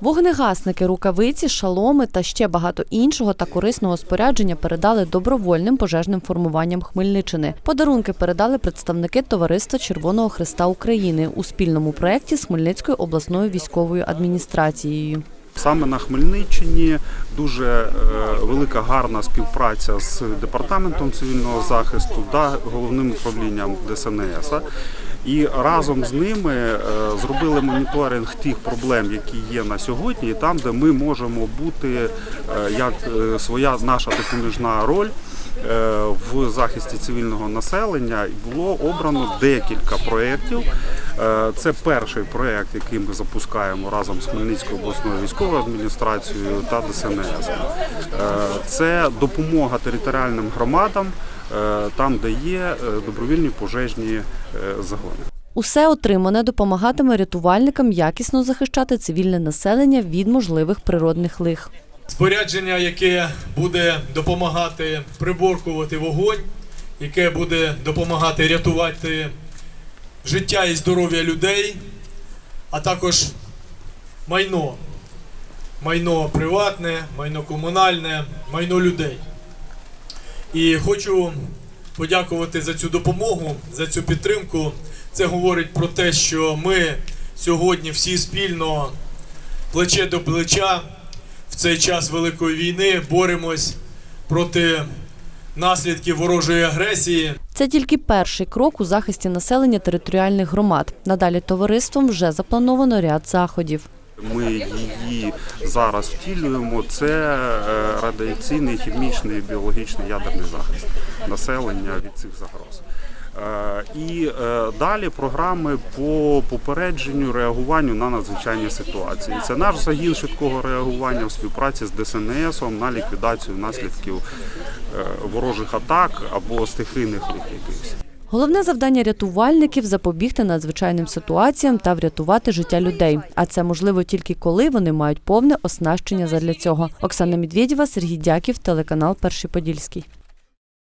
Вогнегасники, рукавиці, шаломи та ще багато іншого та корисного спорядження передали добровольним пожежним формуванням Хмельниччини. Подарунки передали представники Товариства Червоного Христа України у спільному проєкті з Хмельницькою обласною військовою адміністрацією. Саме на Хмельниччині дуже е, велика гарна співпраця з департаментом цивільного захисту та головним управлінням ДСНС. І разом з ними е, зробили моніторинг тих проблем, які є на сьогодні, і там, де ми можемо бути е, як е, своя наша допоміжна роль в захисті цивільного населення. Було обрано декілька проєктів. Це перший проєкт, який ми запускаємо разом з Хмельницькою обласною військовою адміністрацією та ДСНС. Це допомога територіальним громадам, там, де є е, добровільні пожежні е, загони. Усе отримане допомагатиме рятувальникам якісно захищати цивільне населення від можливих природних лих. Спорядження, яке буде допомагати приборкувати вогонь, яке буде допомагати рятувати життя і здоров'я людей, а також майно. Майно приватне, майно комунальне, майно людей. І хочу подякувати за цю допомогу, за цю підтримку. Це говорить про те, що ми сьогодні всі спільно плече до плеча в цей час великої війни боремось проти наслідків ворожої агресії. Це тільки перший крок у захисті населення територіальних громад. Надалі товариством вже заплановано ряд заходів. Ми її зараз втілюємо. Це е, радіаційний, хімічний, біологічний ядерний захист населення від цих загроз. Е, І е, далі програми по попередженню реагуванню на надзвичайні ситуації. Це наш загін швидкого реагування в співпраці з ДСНС на ліквідацію наслідків ворожих атак або стихійних якихось. Головне завдання рятувальників запобігти надзвичайним ситуаціям та врятувати життя людей. А це можливо тільки коли вони мають повне оснащення задля цього. Оксана Медведєва, Сергій Дяків, телеканал Перший Подільський.